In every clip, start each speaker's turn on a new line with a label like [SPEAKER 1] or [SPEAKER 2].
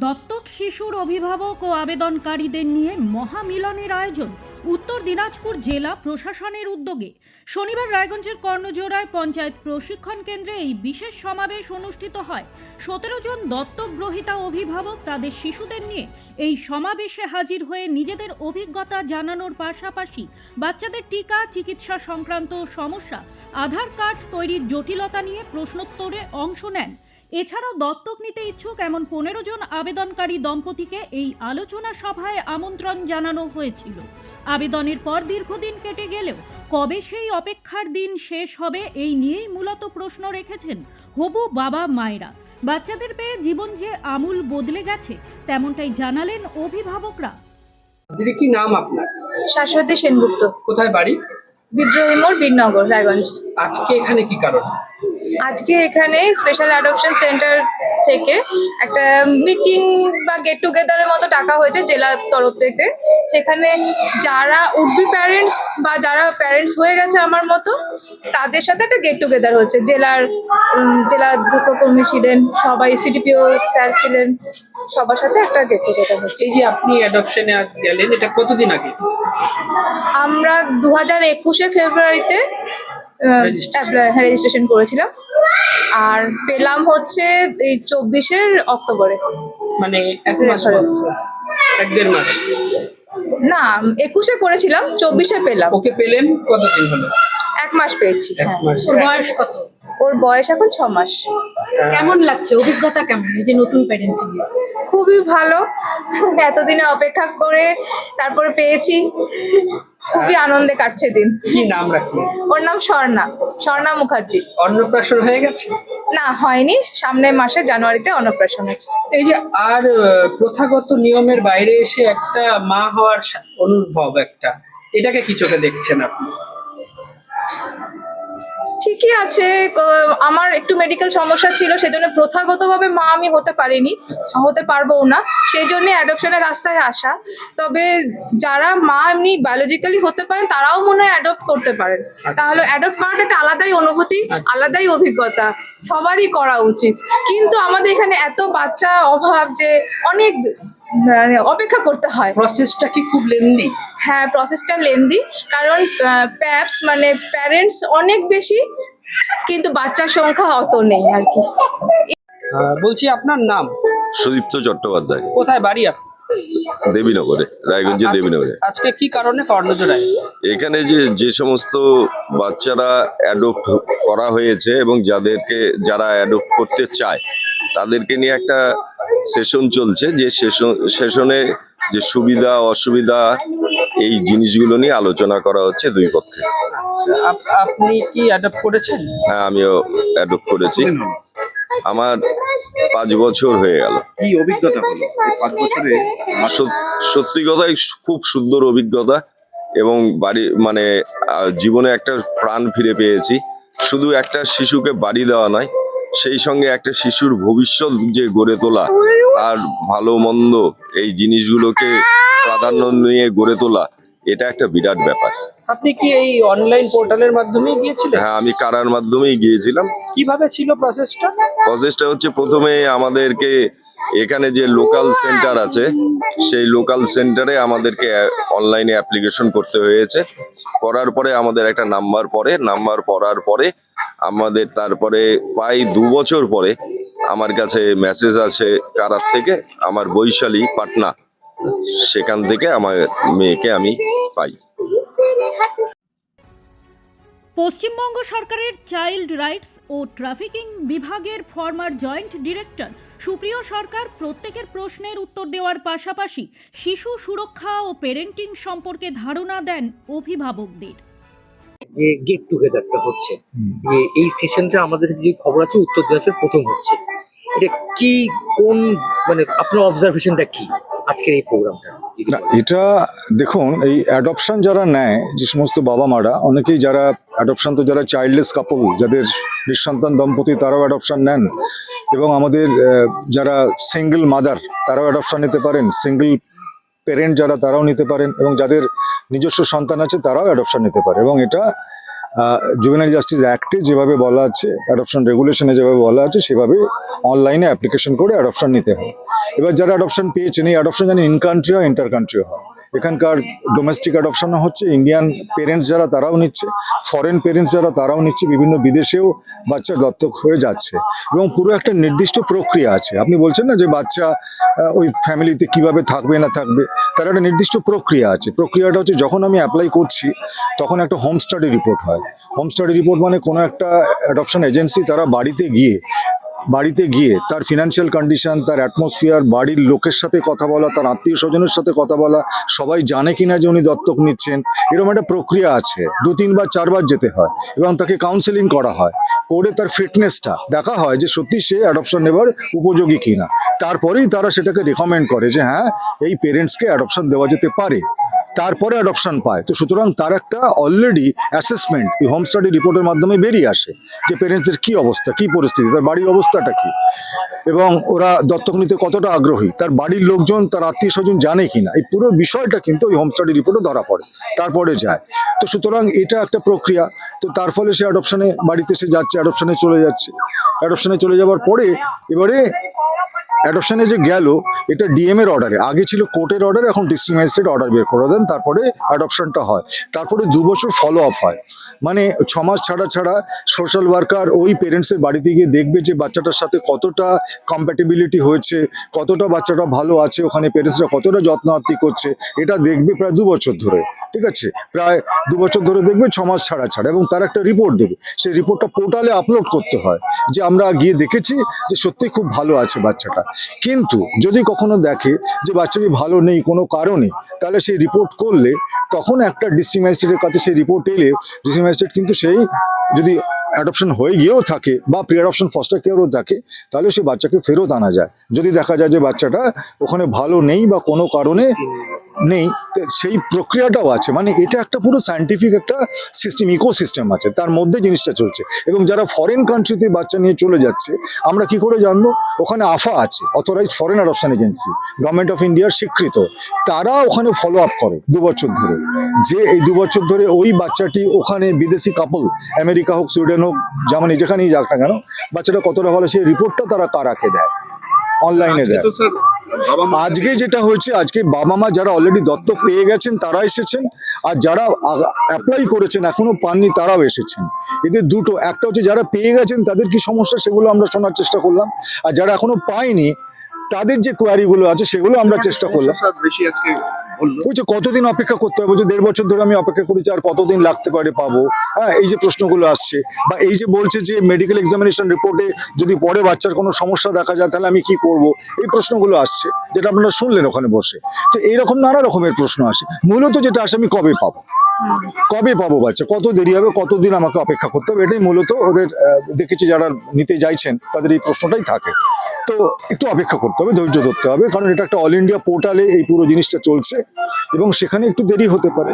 [SPEAKER 1] দত্তক শিশুর অভিভাবক ও আবেদনকারীদের নিয়ে মহামিলনের আয়োজন উত্তর দিনাজপুর জেলা প্রশাসনের উদ্যোগে। শনিবার রায়গঞ্জের কর্ণজোড়ায় পঞ্চায়েত প্রশিক্ষণ কেন্দ্রে এই বিশেষ সমাবেশ অনুষ্ঠিত হয়। সতেরো জন দত্তক গ্রহীতা অভিভাবক তাদের শিশুদের নিয়ে এই সমাবেশে হাজির হয়ে নিজেদের অভিজ্ঞতা জানানোর পাশাপাশি বাচ্চাদের টিকা, চিকিৎসা সংক্রান্ত সমস্যা, আধার কার্ড তৈরির জটিলতা নিয়ে প্রশ্নোত্তরে অংশ নেন। এছাড়াও দত্তক নিতে ইচ্ছুক এমন পনেরো জন আবেদনকারী দম্পতিকে এই আলোচনা সভায় আমন্ত্রণ জানানো হয়েছিল। আবেদনের পর দীর্ঘদিন কেটে গেলেও কবে সেই অপেক্ষার দিন শেষ হবে এই নিয়েই মূলত প্রশ্ন রেখেছেন হবু বাবা মায়েরা। বাচ্চাদের পেয়ে জীবন যে আমূল বদলে গেছে তেমনটাই জানালেন অভিভাবকরা।
[SPEAKER 2] দিদি কি নাম আপনার?
[SPEAKER 3] শাশ্বতী সেনগুপ্ত।
[SPEAKER 2] কোথায় বাড়ি?
[SPEAKER 3] বিদ্রোহী মোড় বীরনগর রায়গঞ্জ।
[SPEAKER 2] আজকে এখানে কি কারণ?
[SPEAKER 3] আজকে এখানে স্পেশাল অ্যাডপশন সেন্টার থেকে একটা মিটিং বা গেট টুগেদারের মতো ডাকা হয়েছে জেলার তরফ থেকে। সেখানে যারা উডবি প্যারেন্টস বা যারা প্যারেন্টস হয়ে গেছে আমার মতো তাদের সাথে একটা গেট টুগেদার হচ্ছে। জেলার জেলা অধ্যক্ষ কর্মী ছিলেন সবাই সিডিপিও স্যার ছিলেন সবার সাথে একটা গেট টুগেদার হচ্ছে।
[SPEAKER 2] এই যে আপনি অ্যাডপশনে গেলেন এটা কতদিন আগে?
[SPEAKER 3] আমরা দু হাজার একুশে ফেব্রুয়ারিতে. রেজিস্ট্রেশন করেছিলাম। আর পেলাম হচ্ছে এই চব্বিশের অক্টোবরে।
[SPEAKER 2] মানে এক মাস এক দেড় মাস।
[SPEAKER 3] না একুশে করেছিলাম চব্বিশে পেলাম।
[SPEAKER 2] ওকে পেলেন কতদিন হলো?
[SPEAKER 3] এক মাস পেয়েছি।
[SPEAKER 2] এক
[SPEAKER 3] হ্যাঁ।
[SPEAKER 2] মাস।
[SPEAKER 1] বয়স কত?
[SPEAKER 3] ওর বয়স এখন ছ মাস।
[SPEAKER 1] কেমন লাগছে? অভিজ্ঞতা কেমন? এই যে নতুন প্যারেন্টিং
[SPEAKER 3] খুবই ভালো। এতদিনে অপেক্ষা করে তারপরে পেয়েছি। খুবই আনন্দে কাটছে দিন।
[SPEAKER 2] কি নাম রাখলেন
[SPEAKER 3] ওর নাম স্বর্ণা। স্বর্ণা মুখার্জি।
[SPEAKER 2] অন্নপ্রাশন হয়ে গেছে?
[SPEAKER 3] না হয়নি। সামনের মাসে জানুয়ারিতে অন্নপ্রাশন আছে
[SPEAKER 2] এই যে আর প্রথাগত নিয়মের বাইরে এসে একটা মা হওয়ার অনুভব একটা। এটাকে কি চোখে দেখছেন আপনি?
[SPEAKER 3] ঠিকই আছে। আমার একটু মেডিকেল সমস্যা ছিল সেজন্য প্রথাগতভাবে মা আমি হতে পারিনি হতে পারব না। সেই জন্য অ্যাডপশনের রাস্তায় আসা। তবে যারা মা এমনি বায়োলজিক্যালি হতে পারেন তারাও মনে হয় অ্যাডপ্ট করতে পারেন। তাহলে অ্যাডপ্ট করাটা একটা আলাদাই অনুভূতি আলাদাই অভিজ্ঞতা। সবারই করা উচিত। কিন্তু আমাদের এখানে এত বাচ্চা অভাব যে অনেক অপেক্ষা করতে হয়।
[SPEAKER 2] প্রসেসটা কি খুব লেন্দি
[SPEAKER 3] হ্যাঁ প্রসেসটা লেন্দি কারণ প্যাপস মানে প্যারেন্টস অনেক বেশি কিন্তু বাচ্চার সংখ্যা অত নেই আর কি।
[SPEAKER 2] বলছি আপনার নাম?
[SPEAKER 4] সুদীপ্ত চট্টোপাধ্যায়।
[SPEAKER 2] কোথায় বাড়ি আপনার
[SPEAKER 4] দেবীনগরে রায়গঞ্জের দেবীনগরে।
[SPEAKER 2] আজকে কি কারণে কর্ণজোড়ায়
[SPEAKER 4] এখানে যে যে সমস্ত বাচ্চারা অ্যাডপ্ট করা হয়েছে এবং যাদেরকে যারা অ্যাডপ্ট করতে চায় তাদেরকে নিয়ে একটা সেশন চলছে যে সেশন সেশনে যে সুবিধা অসুবিধা এই জিনিসগুলো নিয়ে আলোচনা করা হচ্ছে দুই পক্ষে।
[SPEAKER 2] আচ্ছা, আপনি কি অ্যাডপ্ট করেছেন?
[SPEAKER 4] হ্যাঁ আমিও অ্যাডপ্ট করেছি। আমার পাঁচ বছর হয়ে গেল।
[SPEAKER 5] কি অভিজ্ঞতা হলো এই পাঁচ বছরে
[SPEAKER 4] সত্যি কথাই খুব সুন্দর অভিজ্ঞতা এবং বাড়ি মানে জীবনে একটা প্রাণ ফিরে পেয়েছি। শুধু একটা শিশুকে বাড়ি দেওয়া নয় সেই সঙ্গে একটা শিশুর ভবিষ্যৎ যে গড়ে তোলা তার ভালো মন্দ এই জিনিসগুলোকে প্রাধান্য নিয়ে গড়ে তোলা এটা একটা বিরাট ব্যাপার।
[SPEAKER 2] আপনি কি এই অনলাইন পোর্টালের মাধ্যমে গিয়েছিলেন?
[SPEAKER 4] হ্যাঁ আমি কারার মাধ্যমেই গিয়েছিলাম।
[SPEAKER 2] কীভাবে ছিল প্রসেসটা
[SPEAKER 4] প্রসেসটা হচ্ছে প্রথমে আমাদেরকে এখানে যে লোকাল সেন্টার আছে সেই লোকাল সেন্টারে আমাদেরকে অনলাইনে অ্যাপ্লিকেশন করতে হয়েছে। করার পরে আমাদের একটা নাম্বার পড়ে নাম্বার পড়ার পরে আমাদের তারপরে প্রায় দু বছর পরে আমার কাছে মেসেজ আছে কারার থেকে আমার বৈশালী পাটনা। সেখান থেকে আমার মেয়েকে আমি পাই।
[SPEAKER 1] পশ্চিমবঙ্গ সরকারের চাইল্ড রাইটস ও ট্রাফিকিং বিভাগের former joint director Supriyo Sarkar প্রত্যেকের প্রশ্নের উত্তর দেওয়ার পাশাপাশি শিশু সুরক্ষা ও পেরেন্টিং সম্পর্কে ধারণা দেন অভিভাবকদের।
[SPEAKER 6] যে গেট টুগেদারটা হচ্ছে। যে এই সেশনটা আমাদের যে খবর আছে উত্তর দিনাজপুর প্রথম হচ্ছে। এটা কি কোন মানে আপনার অবজারভেশনটা কি আজকের এই প্রোগ্রামটা
[SPEAKER 7] না এটা দেখুন এই অ্যাডপশন যারা নেয় যে সমস্ত বাবা মারা অনেকেই যারা অ্যাডপশন তো যারা চাইল্ডলেস কাপল যাদের নিঃসন্তান দম্পতি তারাও অ্যাডপশন নেন। এবং আমাদের যারা সিঙ্গেল মাদার তারাও অ্যাডপশন নিতে পারেন। সিঙ্গেল পেরেন্ট যারা, তারাও নিতে পারেন এবং যাদের নিজস্ব সন্তান আছে, তারাও অ্যাডপশন নিতে পারে। এবং এটা জুভেনাইল জাস্টিস অ্যাক্টে যেভাবে বলা আছে অ্যাডপশন রেগুলেশনে যেভাবে বলা আছে, সেভাবে অনলাইনে অ্যাপ্লিকেশন করে অ্যাডপশন নিতে হয়। এবার যারা অ্যাডপশন পেয়েছেন, এই অ্যাডপশন জানি ইন কান্ট্রি হয় ইন্টার কান্ট্রি হয়। এখানকার ডোমেস্টিক অ্যাডপশনও হচ্ছে ইন্ডিয়ান পেরেন্টস যারা, তারাও নিচ্ছে। ফরেন পেরেন্টস যারা, তারাও নিচ্ছে। বিভিন্ন বিদেশেও বাচ্চা দত্তক হয়ে যাচ্ছে। এবং পুরো একটা নির্দিষ্ট প্রক্রিয়া আছে। আপনি বলছেন না যে বাচ্চা ওই ফ্যামিলিতে কীভাবে থাকবে, না থাকবে? তার একটা নির্দিষ্ট প্রক্রিয়া আছে। প্রক্রিয়াটা হচ্ছে যখন আমি অ্যাপ্লাই করছি, তখন একটা হোম স্টাডি রিপোর্ট হয়। হোম স্টাডি রিপোর্ট মানে কোনো একটা অ্যাডপশন এজেন্সি তারা বাড়িতে গিয়ে বাড়িতে গিয়ে তার ফিনান্সিয়াল কন্ডিশন তার অ্যাটমসফিয়ার বাড়ির লোকের সাথে কথা বলা, তার আত্মীয় স্বজনের সাথে কথা বলা, সবাই জানে কিনা যে উনি দত্তক নিচ্ছেন, এরকম একটা প্রক্রিয়া আছে। দু, তিনবার, চারবার যেতে হয় এবং তাকে কাউন্সেলিং করা হয়। করে তার ফিটনেসটা দেখা হয় যে সত্যি সে অ্যাডপশন নেবার উপযোগী কিনা। তারপরেই তারা সেটাকে রেকমেন্ড করে যে হ্যাঁ এই পেরেন্টসকে অ্যাডপশন দেওয়া যেতে পারে। তারপরে অ্যাডপশন পায়। তো সুতরাং তার একটা অলরেডি অ্যাসেসমেন্ট এই হোম স্টাডি রিপোর্টের মাধ্যমে বেরিয়ে আসে যে পেরেন্টসের কি অবস্থা, কি পরিস্থিতি, তার বাড়ির অবস্থাটা কি? এবং ওরা দত্তক নিতে কতটা আগ্রহী? তার বাড়ির লোকজন, তার আত্মীয় স্বজন জানে কি না এই পুরো বিষয়টা কিন্তু ওই হোম স্টাডি রিপোর্টে ধরা পড়ে। তারপরে যায়। তো সুতরাং এটা একটা প্রক্রিয়া। তো তার ফলে সে অ্যাডপশনে বাড়িতে সে যাচ্ছে অ্যাডপশনে চলে যাচ্ছে। অ্যাডপশনে চলে যাওয়ার পরে এবারে অ্যাডপশনে যে গেল, এটা ডিএম এর অর্ডারে আগে ছিল কোর্টের অর্ডার এখন ডিস্ট্রিক্ট ম্যাজিস্ট্রেট অর্ডার বের করে দেন, তারপরে অ্যাডপশনটা হয়। তারপরে দু বছর ফলো আপ হয়। মানে ছ মাস ছাড়া ছাড়া সোশ্যাল ওয়ার্কার ওই পেরেন্টসের বাড়িতে গিয়ে দেখবে যে বাচ্চাটার সাথে কতটা কম্প্যাটেবিলিটি হয়েছে, কতটা বাচ্চাটা ভালো আছে, ওখানে পেরেন্টসরা কতটা যত্ন আত্তি করছে, এটা দেখবে প্রায় দু বছর ধরে। ঠিক আছে? প্রায় দু বছর ধরে দেখবে ছ মাস ছাড়া ছাড়া এবং তার একটা রিপোর্ট দেবে। সেই রিপোর্টটা পোর্টালে আপলোড করতে হয়। যে আমরা গিয়ে দেখেছি যে সত্যি খুব ভালো আছে বাচ্চাটা। কিন্তু যদি কখনো দেখে যে বাচ্চাটি ভালো নেই কোনো কারণে, তাহলে সেই রিপোর্ট করলে তখন একটা ডিস্ট্রিক্ট ম্যাজিস্ট্রেটের কাছে সেই রিপোর্ট এলে ডিস্ট্রিক্ট ম্যাজিস্ট্রেট কিন্তু সেই যদি অ্যাডপশন হয়ে গিয়েও থাকে বা প্রি অ্যাডপশন ফস্টার কেয়ারও থাকে তাহলে সেই বাচ্চাকে ফেরত আনা যায়। যদি দেখা যায় যে বাচ্চাটা ওখানে ভালো নেই বা কোনো কারণে নেই সেই প্রক্রিয়াটাও আছে। মানে এটা একটা পুরো সায়েন্টিফিক একটা সিস্টেম ইকোসিস্টেম আছে তার মধ্যে জিনিসটা চলছে। এবং যারা ফরেন কান্ট্রিতে বাচ্চা নিয়ে চলে যাচ্ছে আমরা কি করে জানব? ওখানে আফা আছে authorise foreign adoption agency government of ইন্ডিয়ার স্বীকৃত। তারা ওখানে ফলো আপ করে দু বছর ধরে। যে এই দু বছর ধরে ওই বাচ্চাটি ওখানে বিদেশি কাপল আমেরিকা হোক সুইডেন হোক জার্মানি যেখানেই যাক না কেন বাচ্চাটা কতটা ভালো সেই রিপোর্টটা তারা কারাকে দেয়। অনলাইনে দেয়। আজকে যেটা হয়েছে আজকে বাবা মা যারা অলরেডি দত্তক পেয়ে গেছেন তারা এসেছেন। আর যারা অ্যাপ্লাই করেছেন এখনও পাননি তারাও এসেছেন। এদের দুটো একটা হচ্ছে যারা পেয়ে গেছেন তাদের কি সমস্যা সেগুলো আমরা শোনার চেষ্টা করলাম। আর যারা এখনও পায়নি তাদের যে কোয়ারিগুলো আছে সেগুলো আমরা চেষ্টা করলাম।
[SPEAKER 5] আজকে
[SPEAKER 7] বলছে কতদিন অপেক্ষা করতে হবে? যে দেড় বছর ধরে আমি অপেক্ষা করেছি, আর কতদিন লাগতে পারে পাবো? হ্যাঁ এই যে প্রশ্নগুলো আসছে। বা এই যে বলছে যে মেডিকেল এক্সামিনেশন রিপোর্টে যদি পরে বাচ্চার কোনো সমস্যা দেখা যায়, তাহলে আমি কি করব? এই প্রশ্নগুলো আসছে, যেটা আপনারা শুনলেন ওখানে বসে। তো এইরকম নানা রকমের প্রশ্ন আসে। মূলত যেটা আসে, আমি কবে পাবো? কবে পাবো বাচ্চা? কত দেরি হবে? কতদিন আমাকে অপেক্ষা করতে হবে? এটাই মূলত ওদের দেখেছি যারা নিতে চাইছেন তাদের এই প্রশ্নটাই থাকে। তো একটু অপেক্ষা করতে হবে, ধৈর্য ধরতে হবে, কারণ এটা একটা অল ইন্ডিয়া পোর্টালে এই পুরো জিনিসটা চলছে। এবং সেখানে একটু দেরি হতে পারে।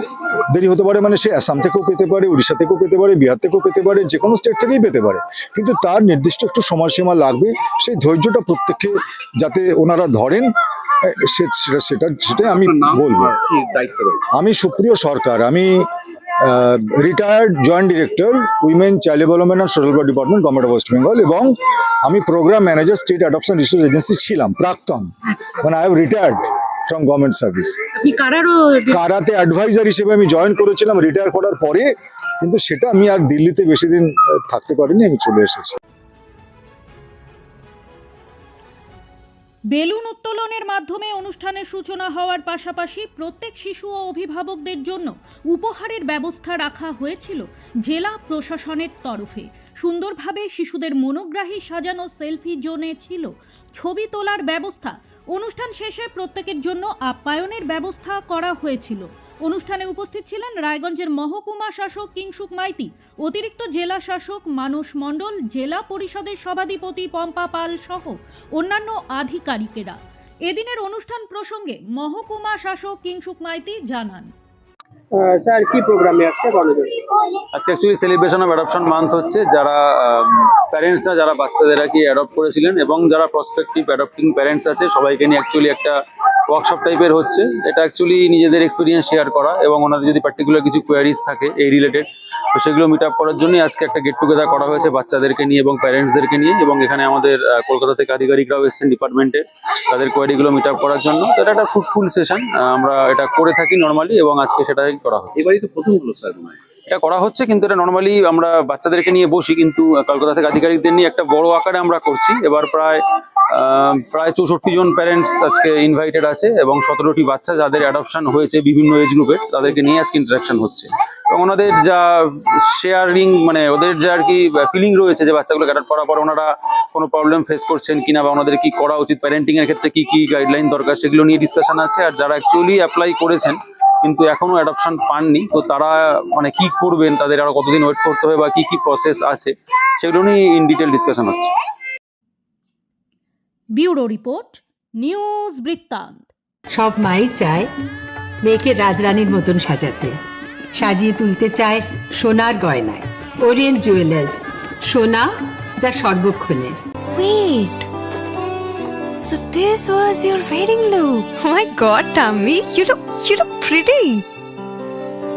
[SPEAKER 7] দেরি হতে পারে মানে সে আসাম থেকেও পেতে পারে, উড়িষ্যা থেকেও পেতে পারে, বিহার থেকেও পেতে পারে, যে কোনো স্টেট থেকেই পেতে পারে। কিন্তু তার নির্দিষ্ট একটু সময়সীমা লাগবে, সেই ধৈর্যটা প্রত্যেককে যাতে ওনারা ধরেন সেটা সেটা সেটাই আমি বলব। আমি সুপ্রিয় সরকার আমি retired joint director women child development and social department government of West Bengal এবং আমি program manager state adoption research agency ছিলাম প্রাক্তন। মানে I have retired from government service karate adviser হিসেবে আমি জয়েন করেছিলাম রিটায়ার করার পরে কিন্তু সেটা আমি আর দিল্লিতে বেশি দিন থাকতে পারিনি আমি চলে এসেছি।
[SPEAKER 1] বেলুন উত্তোলনের মাধ্যমে অনুষ্ঠানের সূচনা হওয়ার পাশাপাশি প্রত্যেক শিশু ও অভিভাবকদের জন্য উপহারের ব্যবস্থা রাখা হয়েছিল জেলা প্রশাসনের তরফে। সুন্দরভাবে শিশুদের মনোগ্রাহী সাজানো সেলফি জোনে ছিল। ছবি তোলার ব্যবস্থা। অনুষ্ঠান শেষে প্রত্যেকের জন্য আপ্যায়নের ব্যবস্থা করা হয়েছিল। অনুষ্ঠানে উপস্থিত ছিলেন রায়গঞ্জের মহকুমা শাসক কিংসুক মাইতি অতিরিক্ত জেলা শাসক মানস মণ্ডল জেলা পরিষদের সভাধিপতি পম্পা পাল সহ অন্যান্য আধিকারিকেরা। এদিনের অনুষ্ঠান প্রসঙ্গে মহকুমা শাসক কিংসুক মাইতি জানান।
[SPEAKER 2] স্যার কি প্রোগ্রামে আজকে
[SPEAKER 8] আজকে actually celebration of adoption month হচ্ছে। যারা প্যারেন্টসরা যারা বাচ্চাদের আর কি অ্যাডপ্ট করেছিলেন এবং যারা প্রসপেক্টিভ অ্যাডপ্টিং প্যারেন্টস আছে সবাইকে নিয়ে অ্যাকচুয়ালি একটা ওয়ার্কশপ টাইপের হচ্ছে। এটা অ্যাকচুয়ালি নিজেদের এক্সপিরিয়েন্স শেয়ার করা এবং ওনাদের যদি পার্টিকুলার কিছু কোয়ারিজ থাকে এই রিলেটেড তো সেগুলো মিট আপ করার জন্যই আজকে একটা গেট টুগেদার করা হয়েছে বাচ্চাদেরকে নিয়ে এবং প্যারেন্টসদেরকে নিয়ে এবং এখানে আমাদের কলকাতা থেকে আধিকারিকরাও এসেছেন ডিপার্টমেন্টে তাদের কোয়ারিগুলো মিট আপ করার জন্য। তো এটা একটা ফ্রুটফুল সেশন আমরা এটা করে থাকি নর্মালি এবং আজকে সেটাই করা হচ্ছে।
[SPEAKER 5] এবারই তো প্রথম হলো স্যার
[SPEAKER 8] এটা করা হচ্ছে কিন্তু এটা নর্মালি আমরা বাচ্চাদেরকে নিয়ে বসি কিন্তু কলকাতা থেকে আধিকারিকদের নিয়ে একটা বড় আকারে আমরা করছি। এবার প্রায় প্রায় চৌষট্টি জন প্যারেন্টস আজকে ইনভাইটেড আছে এবং সতেরোটি বাচ্চা যাদের অ্যাডপশন হয়েছে বিভিন্ন এজ গ্রুপের তাদেরকে নিয়ে আজকে ইন্টারাকশন হচ্ছে। এবং ওনাদের যা শেয়ারিং মানে ওদের যা আর কি ফিলিং রয়েছে যে বাচ্চাগুলোকে অ্যাডাপ্ট করার পর ওনারা কোনো প্রবলেম ফেস করছেন কিনা বা ওনাদের কি করা উচিত প্যারেন্টিং এর ক্ষেত্রে কি কি গাইডলাইন দরকার সেগুলো নিয়ে ডিসকাশন আছে। আর যারা অ্যাকচুয়ালি অ্যাপ্লাই করেছেন, কিন্তু এখনও অ্যাডপশন পাননি, তো তারা মানে কি করবেন, তাদের আরও কতদিন ওয়েট করতে হবে বা কি কি প্রসেস আছে, সেগুলো নিয়ে ইন ডিটেল ডিসকাশন হচ্ছে।
[SPEAKER 1] ব্যুরো রিপোর্ট নিউজ বৃত্তান্ত
[SPEAKER 9] সব মাই চায় মেয়েকে রাজরানীর মতন সাজাতে সাজিয়ে তুলতে চায় সোনার গয়নায় ওরিয়েন্ট জুয়েলার্স সোনা যা সর্বক্ষণের
[SPEAKER 10] Wait. So this was your wedding look. Oh my god, Tammy, you look you look pretty.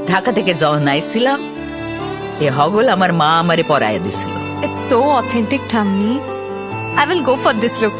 [SPEAKER 11] Dhaka থেকে যখন আইছিলাম এ হগল আমার মা আমারে পরায় দিছিল
[SPEAKER 10] It's so authentic, Tammy. I will go for this look.